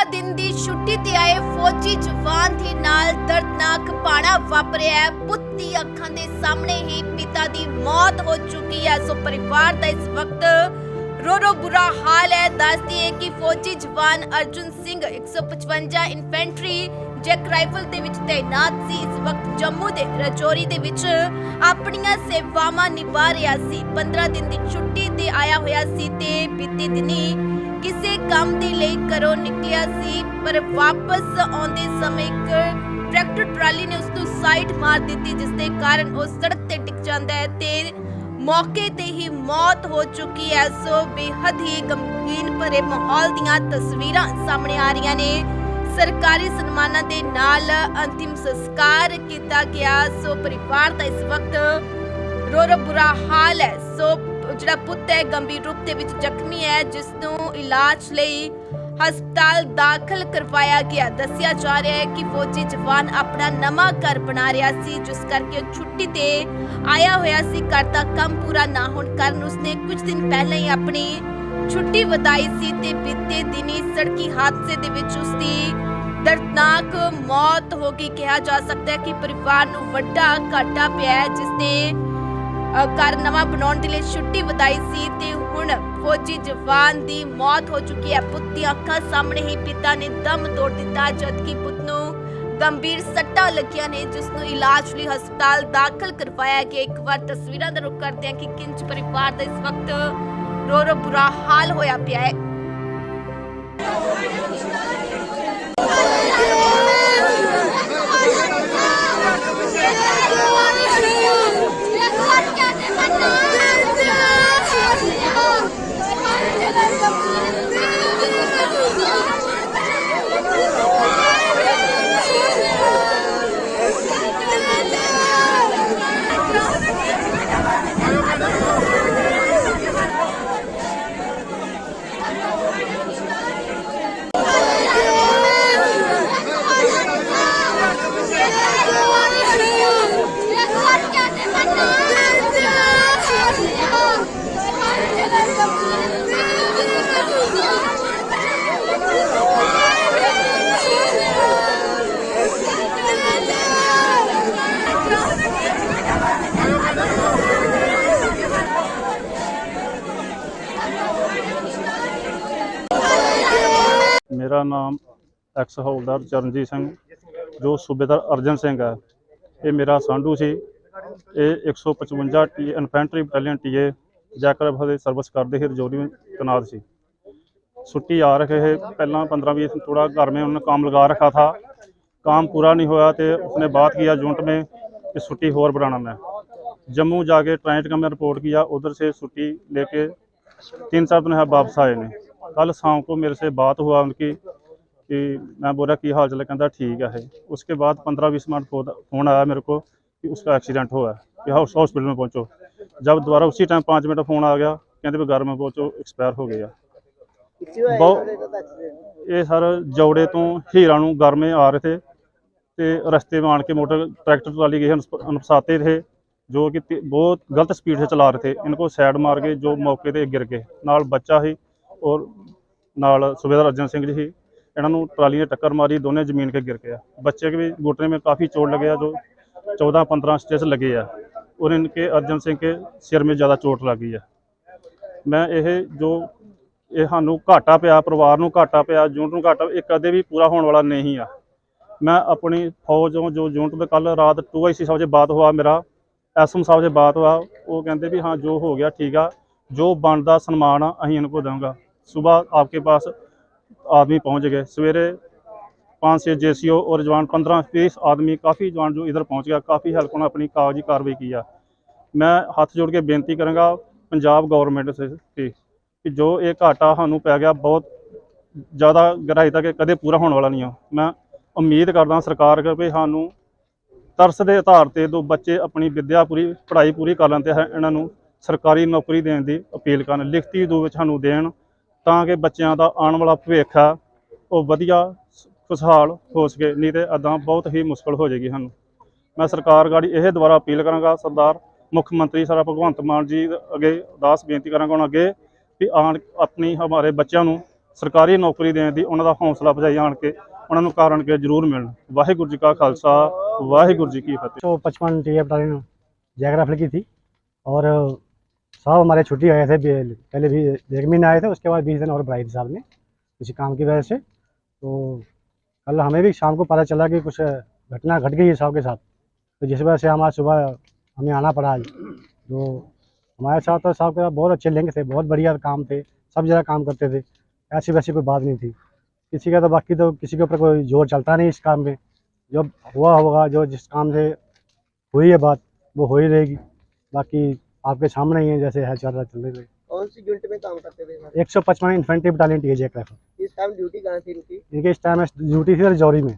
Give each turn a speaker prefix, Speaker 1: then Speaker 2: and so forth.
Speaker 1: 15 ਦਿਨ ਦੀ ਛੁੱਟੀ ਤੇ ਆਏ ਫੌਜੀ ਜਵਾਨ ਦੇ ਨਾਲ ਦਰਦਨਾਕ ਪਾਣਾ ਵਾਪਰਿਆ ਪੁੱਤ ਦੀ ਅੱਖਾਂ ਦੇ ਸਾਹਮਣੇ ਹੀ ਪਿਤਾ ਦੀ ਮੌਤ ਹੋ ਚੁੱਕੀ ਹੈ। ਸੋ ਪਰਿਵਾਰ ਦਾ ਇਸ ਵਕਤ ਰੋ ਰੋ ਬੁਰਾ ਹਾਲ ਹੈ। ਦੱਸਦੀ ਹੈ ਕਿ ਫੌਜੀ ਜਵਾਨ Arjun Singh 155 infantry JAK rifle ਦੇ ਵਿੱਚ ਤੈਨਾਤ ਸੀ। ਇਸ ਵਕਤ ਜੰਮੂ ਦੇ ਰਜੌਰੀ ਦੇ ਵਿੱਚ ਆਪਣੀਆਂ ਸੇਵਾਵਾਂ ਨਿਭਾ ਰਿਹਾ ਸੀ। 15 ਦਿਨ ਦੀ ਛੁੱਟੀ ਤੇ ਆਇਆ ਹੋਇਆ ਸੀ ਤੇ ਬੀਤੇ ਦਿਨੀ ਕਿਸੇ ਕੰਮ ਦੇ ਲਈ ਘਰੋਂ ਨਿਕਲਿਆ ਸੀ, ਪਰ ਵਾਪਸ ਆਉਂਦੇ ਸਮੇਂ ਇੱਕ ਟਰੈਕਟਰ ਟਰਾਲੀ ਨੇ ਉਸ ਨੂੰ ਸਾਈਡ ਮਾਰ ਦਿੱਤੀ ਜਿਸ ਦੇ ਕਾਰਨ ਉਹ ਸੜਕ ਤੇ ਡਿੱਗ ਜਾਂਦਾ ਹੈ ਤੇ ਮੌਕੇ ਤੇ ਹੀ ਮੌਤ ਹੋ ਚੁੱਕੀ ਹੈ। ਸੋ ਬੇਹੱਦ ਹੀ ਗਮਗੀਨ ਭਰੇ ਮਾਹੌਲ ਦੀਆਂ ਤਸਵੀਰਾਂ ਸਾਹਮਣੇ ਆ ਰਹੀਆਂ ਨੇ। ਸਰਕਾਰੀ ਸਨਮਾਨਾਂ ਦੇ ਨਾਲ ਅੰਤਿਮ ਸੰਸਕਾਰ ਕੀਤਾ ਗਿਆ। ਸੋ ਪਰਿਵਾਰ ਦਾ ਇਸ ਵਕਤ ਰੋ ਰੋ ਬੁਰਾ ਹਾਲ ਹੈ। ਸੋ ਜਿਹੜਾ ਪੁੱਤ ਹੈ, ਗੰਭੀਰ ਰੂਪ ਦੇ ਵਿੱਚ ਜ਼ਖਮੀ ਹੈ ਜਿਸ ਨੂੰ ਇਲਾਜ ਲਈ ਹਸਪਤਾਲ ਦਾਖਲ ਕਰਵਾਇਆ ਗਿਆ। ਦੱਸਿਆ ਜਾ ਰਿਹਾ ਹੈ ਕਿ ਫੌਜੀ ਜਵਾਨ ਆਪਣਾ ਨਵਾਂ ਘਰ ਬਣਾ ਰਿਹਾ ਸੀ, ਜਿਸ ਕਰਕੇ ਛੁੱਟੀ ਤੇ ਆਇਆ ਹੋਇਆ ਸੀ। ਘਰ ਦਾ ਕੰਮ ਪੂਰਾ ਨਾ ਹੋਣ ਕਾਰਨ ਉਸਨੇ ਕੁਝ ਦਿਨ ਪਹਿਲਾਂ ਹੀ ਆਪਣੀ ਛੁੱਟੀ ਵਧਾਈ ਸੀ ਤੇ ਬੀਤੇ ਦਿਨੀ ਸੜਕੀ ਹਾਦਸੇ ਦੇ ਵਿੱਚ ਉਸਦੀ ਦਰਦਨਾਕ ਮੌਤ ਹੋ ਗਈ। ਕਿਹਾ ਜਾ ਸਕਦਾ ਹੈ ਕਿ ਪਰਿਵਾਰ ਨੂੰ ਵੱਡਾ ਘਾਟਾ ਪਿਆ ਹੈ ਜਿਸ ਨੇ ਘਰ ਨਵਾਂ ਬਣਾਉਣ ਦੇ ਲਈ ਛੁੱਟੀ ਵਧਾਈ ਸੀ ਤੇ ਹੁਣ ਫੌਜੀ ਜਵਾਨ ਦੀ ਮੌਤ ਹੋ ਚੁੱਕੀ ਹੈ। ਪੁੱਤ ਦੀਆਂ ਅੱਖਾਂ ਸਾਹਮਣੇ ਹੀ ਪਿਤਾ ਨੇ ਦਮ ਤੋੜ ਦਿੱਤਾ, ਜਦਕਿ ਪੁੱਤ ਨੂੰ ਗੰਭੀਰ ਸੱਟਾਂ ਲੱਗੀਆਂ ਨੇ, ਜਿਸ ਨੂੰ ਇਲਾਜ ਲਈ ਹਸਪਤਾਲ ਦਾਖਲ ਕਰਵਾਇਆ ਗਿਆ। ਇੱਕ ਵਾਰ ਤਸਵੀਰਾਂ ਦਾ ਰੁਖ ਕਰਦੇ ਹਾਂ ਕਿ ਕਿੰਜ ਪਰਿਵਾਰ ਦਾ ਇਸ ਵਕਤ ਰੋ ਰੋ ਬੁਰਾ ਹਾਲ ਹੋਇਆ ਪਿਆ ਹੈ।
Speaker 2: ਮੇਰਾ ਨਾਮ ਐਕਸ ਹੌਲਦਾਰ ਚਰਨਜੀਤ ਸਿੰਘ ਜੋ ਸੂਬੇਦਾਰ ਅਰਜਨ ਸਿੰਘ ਹੈ ਇਹ ਮੇਰਾ ਸਾਂਢੂ ਸੀ ਇਹ 155 ਟੀ ਇਨਫੈਂਟਰੀ ਬਟਾਲੀਅਨ ਟੀਏ ਜੈਕਰ ਦੇ ਸਰਵਿਸ ਕਰਦੇ ਸੀ ਰਜੌਰੀ में तैनात ਸੀ छुट्टी आ रखे है पहला पंद्रह बीस थोड़ा घर में उन्होंने काम लगा रखा था काम पूरा नहीं होया तो उसने बात किया यूनिट में कि छुट्टी और बढ़ाना मैं जम्मू जाके ट्रांजिट का मैं रिपोर्ट किया उधर से छुट्टी लेके तीन चार दिन है वापस आए ने कल शाम को मेरे से बात हुआ उनकी कि मैं बोला की हाल चल कहता ठीक है उसके बाद पंद्रह बीस मिनट बाद फ़ोन आया मेरे को कि उसका एक्सीडेंट हुआ है कि हाउस हॉस्पिटल में पहुंचो जब दोबारा उसी टाइम पाँच मिनट फ़ोन आ गया कहते भी घर में पहुंचो एक्सपायर हो गया ਬਹੁਤ ਇਹ ਸਰ ਜੌੜੇ ਤੋਂ ਹੀਰਾ ਨੂੰ ਗਰਮੇ ਆ ਰਹੇ ਥੇ ਤੇ ਰਸਤੇ में आन के मोटर ट्रैक्टर ट्राली गए अनपसाते थे जो कि ते- बहुत गलत स्पीड से चला रहे थे इनको साइड मार के जो मौके ਤੇ ਗਿਰ ਗਏ ਨਾਲ ਬੱਚਾ ਸੀ ਔਰ ਨਾਲ ਸੁਬੇਦਾਰ ਅਰਜਨ ਸਿੰਘ ਜੀ ਸੀ, ਇਹਨਾਂ ਨੂੰ ਟਰਾਲੀ ਨੇ ਟੱਕਰ ਮਾਰੀ, ਦੋਨੇ ਜ਼ਮੀਨ ਕੇ ਗਿਰ ਗਿਆ ਬੱਚੇ के भी घुटने में काफ़ी चोट लगे जो चौदह पंद्रह स्टेच लगे है और इनके अर्जन सिंह के सिर में ज़्यादा चोट लग गई है मैं ਇਹ ਜੋ ਇਹ ਸਾਨੂੰ ਘਾਟਾ ਪਿਆ, ਪਰਿਵਾਰ ਨੂੰ ਘਾਟਾ ਪਿਆ, ਯੂਨਿਟ ਨੂੰ ਘਾਟਾ, ਇਹ ਕਦੇ ਵੀ ਪੂਰਾ ਹੋਣ ਵਾਲਾ ਨਹੀਂ ਆ। ਮੈਂ ਆਪਣੀ ਫੌਜੋਂ ਜੋ ਯੂਨਿਟ ਦੇ ਕੱਲ ਰਾਤ 2IC ਸਾਹਿਬ ਦੇ ਬਾਤ ਹੋਇਆ, ਮੇਰਾ ਐਸਐਮ ਸਾਹਿਬ ਦੇ ਬਾਤ ਹੋਇਆ, ਉਹ ਕਹਿੰਦੇ ਵੀ ਹਾਂ ਜੋ ਹੋ ਗਿਆ ਠੀਕ ਆ, ਜੋ ਬਣਦਾ ਸਨਮਾਨ ਆ, ਅਸੀਂ ਇਹਨੂੰ ਕੋ ਦਵਾਂਗਾ ਸਵੇਰ ਆਪਕੇ ਪਾਸ आदमी पहुंच गए सवेरे पाँच से जेसीओ और जवान पंद्रह बीस आदमी काफ़ी जवान जो इधर पहुंच गया काफ़ी हेल्प उन्होंने अपनी कागजी कार्रवाई किया मैं ਹੱਥ ਜੋੜ ਕੇ ਬੇਨਤੀ ਕਰਾਂਗਾ ਪੰਜਾਬ ਗਵਰਨਮੈਂਟ ਸੇ ਕਿ ਕਿ ਜੋ ਇਹ ਘਾਟਾ ਸਾਨੂੰ ਪੈ ਗਿਆ ਬਹੁਤ ਜ਼ਿਆਦਾ ਗਹਿਰਾਈ ਤੱਕ ਇਹ ਕਦੇ ਪੂਰਾ ਹੋਣ ਵਾਲਾ ਨਹੀਂ ਆ ਮੈਂ ਉਮੀਦ ਕਰਦਾ ਸਰਕਾਰ ਕਿ ਵੀ ਸਾਨੂੰ ਤਰਸ ਦੇ ਆਧਾਰ ਤੇ ਦੋ ਬੱਚੇ ਆਪਣੀ ਵਿੱਦਿਆ ਪੂਰੀ ਪੜ੍ਹਾਈ ਪੂਰੀ ਕਰ ਲੈਣ ਤੇ ਹੈ ਇਹਨਾਂ ਨੂੰ ਸਰਕਾਰੀ ਨੌਕਰੀ ਦੇਣ ਦੀ ਅਪੀਲ ਕਰਨ ਲਿਖਤੀ ਰੂਪ ਵਿੱਚ ਸਾਨੂੰ ਦੇਣ ਤਾਂ ਕਿ ਬੱਚਿਆਂ ਦਾ ਆਉਣ ਵਾਲਾ ਭਵਿੱਖ ਆ ਉਹ ਵਧੀਆ ਖੁਸ਼ਹਾਲ ਹੋ ਸਕੇ ਨਹੀਂ ਤੇ ਅਦਾਂ ਬਹੁਤ ਹੀ ਮੁਸ਼ਕਲ ਹੋ ਜਾਏਗੀ ਸਾਨੂੰ ਮੈਂ ਸਰਕਾਰ ਗਾੜੀ ਇਹ ਦੁਬਾਰਾ ਅਪੀਲ ਕਰਾਂਗਾ ਸਰਦਾਰ ਮੁੱਖ ਮੰਤਰੀ ਸਾਰਾ ਭਗਵੰਤ ਮਾਨ ਜੀ ਦੇ ਅੱਗੇ ਅਰਦਾਸ ਬੇਨਤੀ ਕਰਾਂਗਾ ਉਹਨਾਂ ਅੱਗੇ ਵੀ ਆਣ ਆਪਣੀ ਹਮਾਰੇ ਬੱਚਿਆਂ ਨੂੰ ਸਰਕਾਰੀ ਨੌਕਰੀ ਦੇਣ ਦੀ ਉਹਨਾਂ ਦਾ ਹੌਸਲਾ ਅਫਜ਼ਾਈ ਆਣ ਕੇ ਉਹਨਾਂ ਨੂੰ ਕਾਰਨ ਕੇ ਜ਼ਰੂਰ ਮਿਲਣ ਵਾਹਿਗੁਰੂ ਜੀ ਕਾ ਖਾਲਸਾ ਵਾਹਿਗੁਰੂ जी की फतेह
Speaker 3: तो पचपन T F battalion JAK rifle की थी और साहब हमारे छुट्टी आए थे पहले भी एक महीने आए थे, उसके बाद बीस दिन और बढ़ाई थी साहब ने किसी काम की वजह से। तो कल हमें भी शाम को पता चला कि कुछ घटना घट गई है साहब के साथ। तो जिस वजह से हमारा सुबह हमें आना पड़ा आज। तो हमारे साथ तो साहब के साथ बहुत अच्छे लिंक थे, बहुत बढ़िया काम थे, सब जगह काम करते थे। ऐसी वैसी कोई बात नहीं थी। किसी का तो बाकी तो किसी के ऊपर कोई ज़ोर चलता नहीं इस काम में। जो हुआ होगा, जो जिस काम से हुई है बात, वो हो ही रहेगी। बाकी आपके सामने ही है जैसे है चल रहा चल रही
Speaker 4: कौन सी यूनिट में काम करते थे सर
Speaker 3: एक सौ पचपन infantry battalion T JAK rifle
Speaker 4: इस टाइम ड्यूटी कहाँ थी रुकी
Speaker 3: इनके इस टाइम ड्यूटी थी रजौरी में